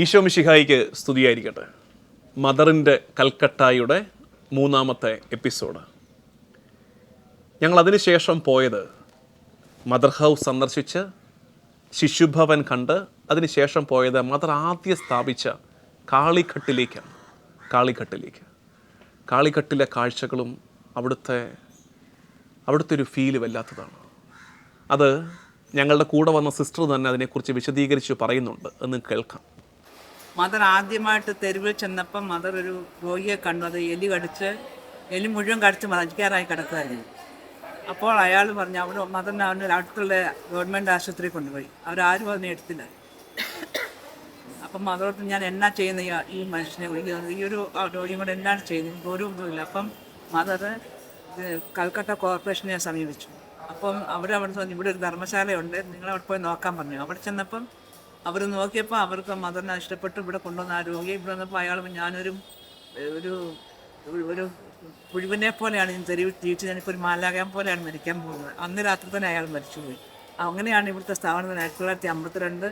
ഈശോ മിഷിഹായിക്ക് സ്തുതിയായിരിക്കട്ടെ. മദറിന്റെ കൽക്കട്ടായുടെ മൂന്നാമത്തെ എപ്പിസോഡ്. ഞങ്ങൾ അതിനുശേഷം പോയത് മദർ ഹൗസ് സന്ദർശിച്ച് ശിശുഭവൻ കണ്ട് അതിനുശേഷം പോയത് മദർ ആദ്യം സ്ഥാപിച്ച കാളിഘട്ടിലേക്കാണ്. കാളിഘട്ടിലേക്ക്. കാളിഘട്ടിലെ കാഴ്ചകളും അവിടുത്തെ അവിടുത്തെ ഒരു ഫീൽ വല്ലാത്തതാണ്. അത് ഞങ്ങളുടെ കൂടെ വന്ന സിസ്റ്റർ തന്നെ അതിനെക്കുറിച്ച് വിശദീകരിച്ച് പറയുന്നുണ്ട് എന്ന് കേൾക്കാം. മദർ ആദ്യമായിട്ട് തെരുവിൽ ചെന്നപ്പം മദർ ഒരു രോഗിയെ കണ്ടു. അത് എലി കടിച്ച് എലി മുഴുവൻ കടിച്ച് മരിക്കാറായി കിടക്കുമായിരുന്നു അപ്പോൾ അയാൾ പറഞ്ഞു അവിടെ മദറിനെ അവന് അടുത്തുള്ള ഗവൺമെന്റ് ആശുപത്രി കൊണ്ടുപോയി. അവരാരും അതിനെ എടുത്തില്ല. അപ്പം മദറോട്ട് ഞാൻ എന്നാ ചെയ്യുന്ന ഈ- മനുഷ്യനെ വിളിക്കുന്നത് ഈ ഒരു രോഗിയും കൂടെ എന്നാണ് ചെയ്യുന്നത് ഒരു അപ്പം മദർ കൽക്കട്ട കോർപ്പറേഷനെ സമീപിച്ചു. അപ്പം അവിടെ അവിടെ ഇവിടെ ഒരു ധർമ്മശാലയുണ്ട്. നിങ്ങൾ അവിടെ പോയി നോക്കാൻ പറഞ്ഞു. അവിടെ ചെന്നപ്പം അവർ നോക്കിയപ്പോൾ അവർക്ക് മദറിനെ ഇഷ്ടപ്പെട്ടു ഇവിടെ കൊണ്ടുവന്ന ആ രോഗിയെ ഇവിടെ വന്നപ്പോൾ അയാൾ ഞാനൊരു ഒരു ഒരു- പുഴുവിനെ പോലെയാണ്. ഞാൻ തെരുവ് ജീവിച്ച് ഞാനിപ്പോൾ ഒരു മാലാകാൻ പോലെയാണ് മരിക്കാൻ പോകുന്നത്. അന്ന് രാത്രി തന്നെ അയാൾ മരിച്ചുപോയി. അങ്ങനെയാണ് ഇവിടുത്തെ സ്ഥാപനം ആയിരത്തി തൊള്ളായിരത്തി അമ്പത്തിരണ്ട്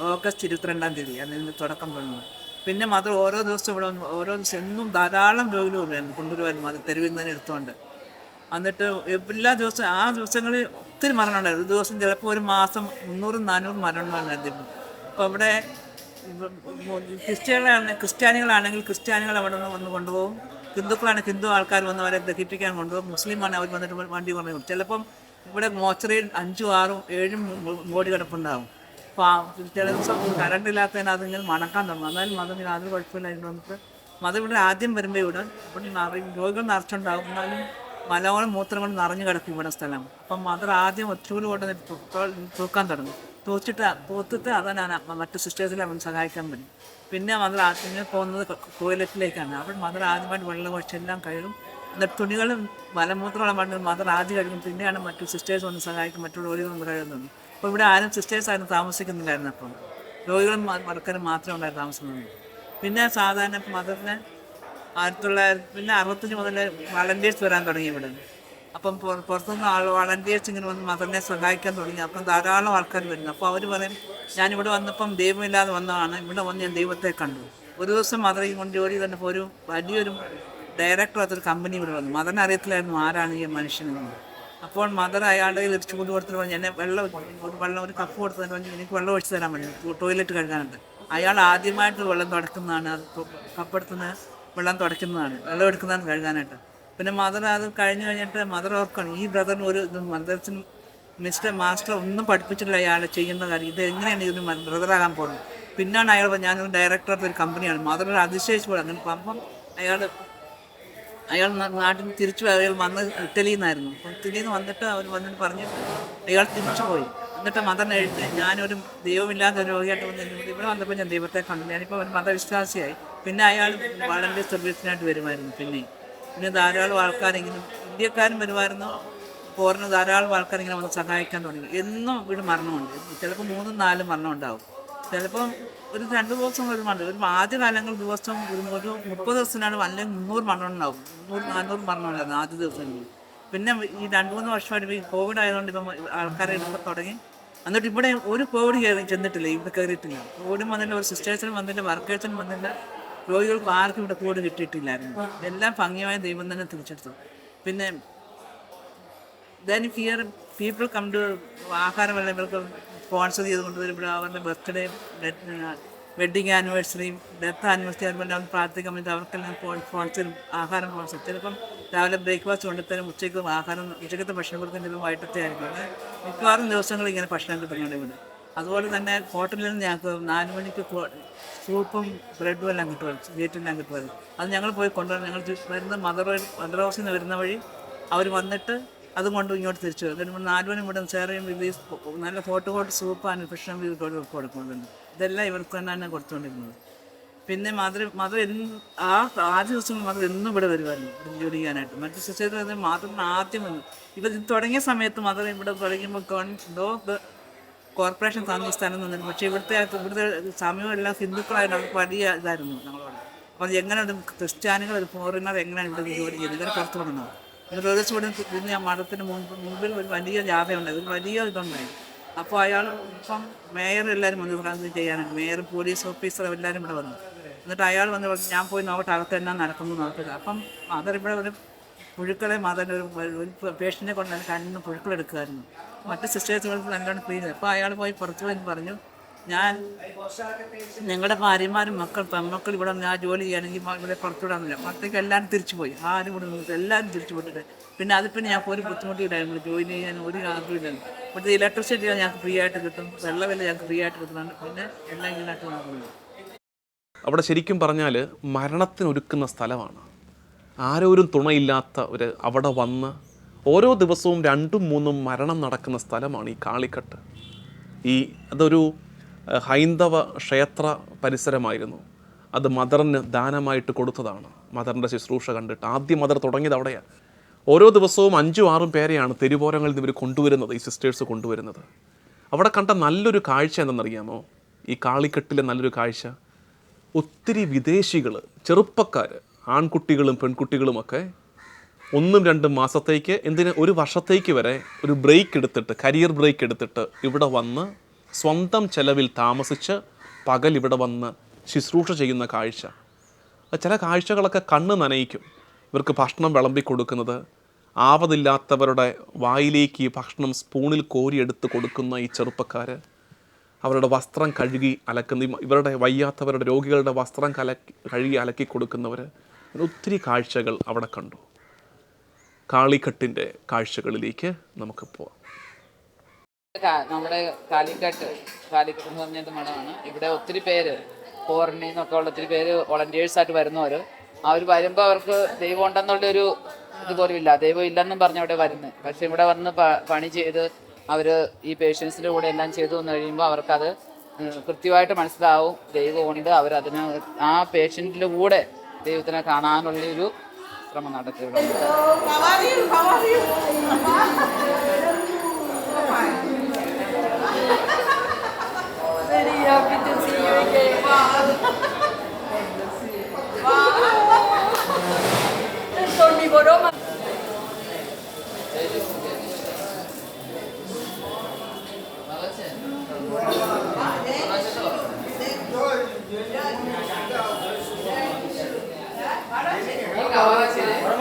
ഓഗസ്റ്റ് ഇരുപത്തിരണ്ടാം തീയതി അതിന് തുടക്കം വരുന്നത് പിന്നെ മദർ ഓരോ ദിവസവും ഇവിടെ ഓരോ ദിവസം എന്നും ധാരാളം വരുമായിരുന്നു കൊണ്ടുവരുമായിരുന്നു മദർ തെരുവിൽ നിന്ന് തന്നെ എടുത്തുകൊണ്ട് എന്നിട്ട് എല്ലാ ദിവസവും ആ ദിവസങ്ങളിൽ ഒത്തിരി മരണം ഉണ്ടായിരുന്നു. ഒരു ദിവസം ചിലപ്പോൾ ഒരു മാസം മുന്നൂറും നാനൂറും മരണം ഉണ്ടായിരുന്നു. അപ്പോൾ അവിടെ ക്രിസ്ത്യാനികളാണ് ക്രിസ്ത്യാനികളാണെങ്കിൽ ക്രിസ്ത്യാനികൾ അവിടെ നിന്ന് വന്ന് കൊണ്ടുപോകും. ഹിന്ദുക്കളാണെങ്കിൽ ഹിന്ദു ആൾക്കാർ വന്ന് അവരെ ദഹിപ്പിക്കാൻ കൊണ്ടുപോകും. മുസ്ലിമാണ് അവർ വന്നിട്ട് വണ്ടി കൊണ്ടുപോകും ചിലപ്പം ഇവിടെ മോച്ചറിയിൽ അഞ്ചും ആറും ഏഴും ബോഡി കിടപ്പുണ്ടാകും അപ്പോൾ ചില ദിവസം കറണ്ട് ഇല്ലാത്തതിന് അതിങ്ങനെ മണക്കാൻ തുടങ്ങും. എന്നാലും മതം യാതൊരു കുഴപ്പമില്ല അതിന് വന്നിട്ട് മതം ഇവിടെ ആദ്യം വരുമ്പോൾ ഇവിടെ ഇവിടെ നിറയും രോഗികൾ നിറച്ചുണ്ടാകും എന്നാലും മലകളും മൂത്രം കൊണ്ട് നിറഞ്ഞു കിടക്കും ഇവിടെ സ്ഥലം. അപ്പം മദർ ആദ്യം ഒറ്റൂൽ കൊണ്ട് തൂക്കാൻ തുടങ്ങി. തൂച്ചിട്ട് തൂത്തിട്ട് അതാണ് ഞാൻ മറ്റു സിസ്റ്റേഴ്സിൽ അവൻ സഹായിക്കാൻ പറ്റും പിന്നെ മദർ ആദ്യം പോകുന്നത് ടോയ്ലറ്റിലേക്കാണ് അവിടെ മദർ ആദ്യമായിട്ട് വെള്ളം ഒഴിച്ചെല്ലാം കഴുകും എന്നിട്ട് തുണികളും മലമൂത്രങ്ങളും മണ്ണിൽ മദർ ആദ്യം കഴുകും പിന്നെയാണ് മറ്റു സിസ്റ്റേഴ്സ് വന്ന് സഹായിക്കും. മറ്റു രോഗികളും കഴുകുന്നത് അപ്പോൾ ഇവിടെ ആരും സിസ്റ്റേഴ്സ് ആരും താമസിക്കുന്നില്ലായിരുന്നു അപ്പം രോഗികളും മറക്കാരും മാത്രമേ ഉണ്ടായിരുന്നു താമസിക്കുന്നത് പിന്നെ സാധാരണ മദറിനെ ആയിരത്തി തൊള്ളായിരത്തി പിന്നെ അറുപത്തഞ്ച് മുതൽ വളണ്ടിയേഴ്സ് വരാൻ തുടങ്ങി ഇവിടെ. അപ്പം പുറ- പുറത്തുനിന്ന് ആൾ വളണ്ടിയേഴ്സ് ഇങ്ങനെ വന്ന് മദറിനെ സഹായിക്കാൻ തുടങ്ങി. അപ്പം ധാരാളം ആൾക്കാർ വരുന്നു. അപ്പോൾ അവർ പറയും ഞാനിവിടെ വന്നപ്പം ദൈവമില്ലാതെ വന്നതാണ്. ഇവിടെ വന്ന് ഞാൻ ദൈവത്തെ കണ്ടു. ഒരു ദിവസം മദറിൽ കൊണ്ട് ജോലി തന്നപ്പോൾ ഒരു വലിയൊരു ഡയറക്ടർ അതൊരു കമ്പനി ഇവിടെ വന്നു. മദറിനെ അറിയത്തില്ലായിരുന്നു ആരാണ് ഈ മനുഷ്യനെന്ന് അപ്പോൾ മദർ അയാളുടെ കയ്യിൽ ചൂട് കൊടുത്തിട്ട് പറഞ്ഞു എന്നെ വെള്ളം വെള്ളം ഒരു കപ്പ് കൊടുത്തതിന് പറഞ്ഞു. എനിക്ക് വെള്ളം ഒഴിച്ചു തരാൻ വേണ്ടി ടോയ്ലറ്റ് കഴുകാനുണ്ട്. അയാൾ ആദ്യമായിട്ട് വെള്ളം തുടക്കുന്നതാണ്. അത് കപ്പെടുത്തുന്ന വെള്ളം തുടയ്ക്കുന്നതാണ്. വെള്ളം എടുക്കുന്നതാണ് കഴുകാനായിട്ട്. പിന്നെ മദർ അത് കഴിഞ്ഞ് കഴിഞ്ഞിട്ട് മദർ ഓർക്കണം ഈ ബ്രദറിന് ഒരു മദർസിനും മിസ്റ്റർ മാസ്റ്റർ ഒന്നും പഠിപ്പിച്ചിട്ടില്ല അയാൾ ചെയ്യുന്ന കാര്യം. ഇത് എങ്ങനെയാണ് ഇതിന് ബ്രദറാകാൻ പോകുന്നത്? പിന്നാണ് അയാൾ ഞാനൊരു ഡയറക്ടർ ഒരു കമ്പനിയാണ് മദർ അതിശയിച്ചു പോയി. അങ്ങനെ അപ്പം അയാൾ അയാൾ നാട്ടിൽ തിരിച്ചു. അയാൾ വന്ന് ഇറ്റലിയിൽ നിന്നായിരുന്നു അപ്പം ഇറ്റലിയിൽ നിന്ന് വന്നിട്ട് അവർ വന്നിട്ട് പറഞ്ഞു അയാൾ തിരിച്ചു പോയി. എന്നിട്ട് മദറിനെ എഴുതി ഞാനൊരു ദൈവമില്ലാത്ത രോഗിയായിട്ട് വന്ന് ഇവിടെ- ഇവിടെ വന്നപ്പോൾ ഞാൻ ദൈവത്തെ കണ്ടു. ഞാനിപ്പോൾ ഒരു മതവിശ്വാസിയായി. പിന്നെ അയാൾ വളരെ സർവീസിനായിട്ട് വരുമായിരുന്നു പിന്നെ. പിന്നെ ധാരാളം ആൾക്കാരെങ്കിലും ഇന്ത്യക്കാരും വരുമായിരുന്നു. പോറിന് ധാരാളം ആൾക്കാരെങ്കിലും വന്ന് സഹായിക്കാൻ തുടങ്ങി. എന്നും ഇവിടെ മരണമുണ്ട്. ചിലപ്പോൾ മൂന്നും നാലും മരണം ഉണ്ടാവും ചിലപ്പം ഒരു രണ്ട് ദിവസം ഒരു മരണം. ഒരു ആദ്യ കാലങ്ങൾ ദിവസം ഒരു ഒരു മുപ്പത് ദിവസത്തിനാണ് അല്ലെങ്കിൽ മുന്നൂറ് മരണം ഉണ്ടാവും. മുന്നൂറ് നാനൂറ് മരണം ഉണ്ടായിരുന്നു ആദ്യ ദിവസങ്ങളിൽ. പിന്നെ ഈ രണ്ട് മൂന്ന് വർഷമായിട്ട് ഈ കോവിഡ് ആയതുകൊണ്ട് ഇപ്പം ആൾക്കാരെ എടുക്കാൻ തുടങ്ങി. എന്നിട്ട് ഇവിടെ ഒരു കോവിഡ് കയറി ചെന്നിട്ടില്ല ഇവിടെ കയറിയിട്ടില്ല. കോവിഡും വന്നില്ല ഒരു സിസ്റ്റേഴ്സിനും വന്നില്ല വർക്കേഴ്സിനും വന്നില്ല. രോഗികൾക്ക് ആർക്കും ഇവിടെ കൂടെ കിട്ടിയിട്ടില്ലായിരുന്നു. എല്ലാം ഭംഗിയായ ദൈവം തന്നെ തിരിച്ചെടുത്തു. പിന്നെ then here people come to ആഹാരമെല്ലാം ഇവർക്ക് സ്പോൺസർ ചെയ്ത് കൊണ്ടുവരുമ്പോൾ അവരുടെ birthday wedding anniversary death anniversary അതുപോലെ പ്രാർത്ഥിക്കാൻ വേണ്ടി അവർക്കെല്ലാം സ്പോൺസറും ആഹാരം സ്പോൺസർ ചിലപ്പം രാവിലെ ബ്രേക്ക്ഫാസ്റ്റ് കൊണ്ടുത്തരും ഉച്ചയ്ക്ക് ആഹാരം ഉച്ചക്കത്തെ ഭക്ഷണം കൊടുക്കുന്നത് വൈകിട്ടത്തെ ആയിരിക്കും. മിക്കവാറും ദിവസങ്ങൾ ഇങ്ങനെ ഭക്ഷണം കിട്ടുന്നുണ്ട് ഇവിടെ. അതുപോലെ തന്നെ ഹോട്ടലിൽ നിന്ന് ഞങ്ങൾക്ക് നാല് മണിക്ക് സൂപ്പും ബ്രെഡും എല്ലാം കിട്ടുമായിരുന്നു വീട്ടിലെല്ലാം കിട്ടുമായിരുന്നു അത് ഞങ്ങൾ പോയി കൊണ്ടുവന്ന് ഞങ്ങൾ വരുന്ന മദർ മദർ ഹൗസിൽ നിന്ന് വരുന്ന വഴി അവർ വന്നിട്ട് അതും കൊണ്ട് ഇങ്ങോട്ട് തിരിച്ചു വരും. എന്നിട്ട് നാല് മണി ഇവിടെ ചേറയും റിലീസ് നല്ല ഫോട്ടോ ഫോട്ടോ സൂപ്പ് ഭക്ഷണം ഇത് കൊടുക്കുന്നുണ്ട് ഇതെല്ലാം ഇവർക്ക് തന്നെയാണ് കൊടുത്തുകൊണ്ടിരുന്നത്. പിന്നെ മദർ മദർ എന്നും ആ ആദ്യ ദിവസം മദർ എന്നും ഇവിടെ വരുമായിരുന്നു ഇവിടെ ജോലി ചെയ്യാനായിട്ട്. മറ്റു സിസ്റ്റേഴ്സ് മദറിന് ആദ്യം വന്നു. ഇവർ ഇത് തുടങ്ങിയ സമയത്ത് മദർ ഇവിടെ തുടങ്ങിയപ്പോൾ ഗവൺമെന്റ് കോർപ്പറേഷൻ താമസ സ്ഥലം നിന്നിരുന്നു പക്ഷേ ഇവിടുത്തെ ഇവിടുത്തെ സമയം എല്ലാം ഹിന്ദുക്കളായിട്ട് അവർക്ക് വലിയ ഇതായിരുന്നു ഞങ്ങളോട് അപ്പം എങ്ങനെ അത് ക്രിസ്ത്യാനികൾ ഒരു ഫോറിനർ എങ്ങനെയാണ് ഇവിടെ ജോലി ചെയ്യുന്നത് ഇവരെ പുറത്തു വിടുന്നത് എന്നിട്ട് ഒരു ഇവിടെ നിന്ന് ആ മഠത്തിന് മുമ്പ് മുമ്പിൽ ഒരു വലിയ ജാഥയുണ്ടായി ഒരു വലിയ ഇതുണ്ടായി. അപ്പോൾ അയാൾ ഇപ്പം മേയർ എല്ലാവരും വന്നു. അത് ചെയ്യാനുണ്ട് മേയർ പോലീസ് ഓഫീസർ എല്ലാവരും ഇവിടെ വന്നു. എന്നിട്ട് അയാൾ വന്ന് ഞാൻ പോയി നോക്കട്ടെ അകത്ത് എന്നാ നടക്കുന്നു നോക്കില്ല അപ്പം മദർ ഇവിടെ ഒരു പുഴുക്കളെ മാത്രം ഒരു ഒരു കൊണ്ടാണ് കൊണ്ട് അതിന് കണ്ണിന് പുഴുക്കളെടുക്കുമായിരുന്നു മറ്റ് സിസ്റ്റേഴ്സുകൾക്ക് നല്ലോണം ക്ലീൻ അപ്പോൾ അയാൾ പോയി പുറത്തു പോയി പറഞ്ഞു ഞാൻ ഞങ്ങളുടെ ഭാര്യമാരും മക്കൾ പെൺമക്കൾ ഇവിടെ ഞാൻ ജോലി ചെയ്യണമെങ്കിൽ മ- ഇവിടെ പുറത്തുവിടാന്നില്ല പുറത്തേക്ക് എല്ലാവരും തിരിച്ചു പോയി. ആരും ഇവിടെ നിന്ന് എല്ലാവരും തിരിച്ചു പോയിട്ടുണ്ട്. പിന്നെ അതിൽ പിന്നെ ഞങ്ങൾക്ക് ഒരു ബുദ്ധിമുട്ടില്ലായിരുന്നു. ജോലി ചെയ്യാൻ ഒരു ആഗ്രഹമില്ലായിരുന്നു ഇവിടുത്തെ ഇലക്ട്രിസിറ്റി ഞങ്ങൾക്ക് ഫ്രീ ആയിട്ട് കിട്ടും. വെള്ളമില്ല ഞങ്ങൾക്ക് ഫ്രീ ആയിട്ട് കിട്ടുന്നുണ്ട്. പിന്നെ എല്ലാം നടക്കുന്നത് അവിടെ ശരിക്കും പറഞ്ഞാൽ മരണത്തിനൊരുക്കുന്ന സ്ഥലമാണ്. ആരോരും തുണയില്ലാത്ത ഒരു അവിടെ വന്ന് ഓരോ ദിവസവും രണ്ടും മൂന്നും മരണം നടക്കുന്ന സ്ഥലമാണ് ഈ കാളിക്കട്ട്. ഈ അതൊരു ഹൈന്ദവ ക്ഷേത്ര പരിസരമായിരുന്നു. അത് മദറിന് ദാനമായിട്ട് കൊടുത്തതാണ്. മദറിന്റെ ശുശ്രൂഷ കണ്ടിട്ട്. ആദ്യം മദർ തുടങ്ങിയത് അവിടെയാണ് ഓരോ ദിവസവും അഞ്ചും ആറും പേരെയാണ് തെരുവോരങ്ങളിൽ നിന്ന് ഇവർ കൊണ്ടുവരുന്നത് ഈ സിസ്റ്റേഴ്സ് കൊണ്ടുവരുന്നത്. അവിടെ കണ്ട നല്ലൊരു കാഴ്ച എന്തെന്നറിയാമോ ഈ കാളിക്കെട്ടിലെ നല്ലൊരു കാഴ്ച. ഒത്തിരി വിദേശികൾ ചെറുപ്പക്കാർ ആൺകുട്ടികളും പെൺകുട്ടികളുമൊക്കെ ഒന്നും രണ്ടും മാസത്തേക്ക് എന്തിന് ഒരു വർഷത്തേക്ക് വരെ ഒരു ബ്രേക്ക് എടുത്തിട്ട് കരിയർ ബ്രേക്ക് എടുത്തിട്ട് ഇവിടെ വന്ന് സ്വന്തം ചെലവിൽ താമസിച്ച് പകൽ ഇവിടെ വന്ന് ശുശ്രൂഷ ചെയ്യുന്ന കാഴ്ച. ചില കാഴ്ചകളൊക്കെ കണ്ണ് നനയിക്കും. ഇവർക്ക് ഭക്ഷണം വിളമ്പി കൊടുക്കുന്നത് ആവതില്ലാത്തവരുടെ വായിലേക്ക് ഈ ഭക്ഷണം സ്പൂണിൽ കോരിയെടുത്ത് കൊടുക്കുന്ന ഈ ചെറുപ്പക്കാർ അവരുടെ വസ്ത്രം കഴുകി അലക്കുന്ന ഇവരുടെ വയ്യാത്തവരുടെ രോഗികളുടെ വസ്ത്രം കല കഴുകി അലക്കി കൊടുക്കുന്നവർ ഒത്തിരി കാഴ്ചകൾ അവിടെ കണ്ടു. കാളിക്കട്ടിന്റെ കാഴ്ചകളിലേക്ക് നമുക്ക് പോവാം. നമ്മുടെ കാലിക്കട്ട് കാലിക്കട്ട് എന്ന് പറഞ്ഞ മഠമാണ്. ഇവിടെ ഒത്തിരി പേര് ഫോറിനിൽ ഉള്ള ഒത്തിരി പേര് വോളണ്ടിയേഴ്സ് ആയിട്ട് വരുന്നവർ അവർ വരുമ്പോൾ അവർക്ക് ദൈവം ഉണ്ടെന്നുള്ള ഒരു ഇതുപോലും ഇല്ല. ദൈവം ഇല്ലെന്നും പറഞ്ഞ് അവിടെ വരുന്നത് പക്ഷെ ഇവിടെ വന്ന് പണി ചെയ്ത് അവർ ഈ പേഷ്യൻസിന്റെ കൂടെ എല്ലാം ചെയ്തു വന്നു കഴിയുമ്പോൾ അവർക്കത് കൃത്യമായിട്ട് മനസ്സിലാവും. ദൈവമുണ്ട് അവരതിന് ആ പേഷ്യന്റിന്റെ കൂടെ ദൈവത്തിനെ കാണാനുള്ള ഒരു ശ്രമം നടത്തിയിട്ടുണ്ട് happy to see you again.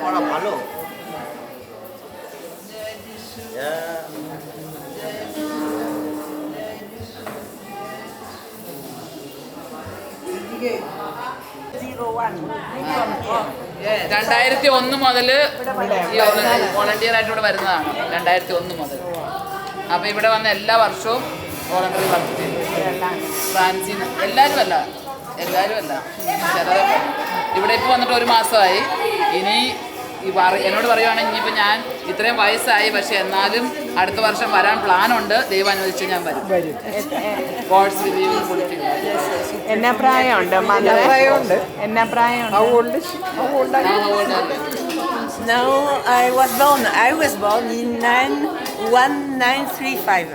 পড়া ভালো രണ്ടായിരത്തി ഒന്ന് മുതൽ വോളണ്ടിയർ ആയിട്ട് ഇവിടെ വരുന്നതാണ് രണ്ടായിരത്തി ഒന്ന് മുതൽ അപ്പൊ ഇവിടെ വന്ന എല്ലാ വർഷവും വോളണ്ടറി വർക്ക് ചെയ്തു ഫ്രാൻസിൽ നിന്ന് എല്ലാവരും അല്ല എല്ലാവരും അല്ല ചിലരൊക്കെ ഇവിടെ ഇപ്പോൾ വന്നിട്ട് ഒരു മാസമായി ഇനി ഈ പറ എന്നോട് പറയുവാണെങ്കിൽ ഇനിയിപ്പോൾ ഞാൻ ഇത്രയും വയസ്സായി പക്ഷെ എന്നാലും അടുത്ത വർഷം വരാൻ പ്ലാനുണ്ട്. ദൈവം അനുവദിച്ച് ഞാൻ വരും. ഗോഡ്സ് റിവ്യൂവിൽ എന്നാ പ്രായമുണ്ട് എന്നാ പ്രായമുണ്ട്. No, I was born. I was born in nine one nine three five.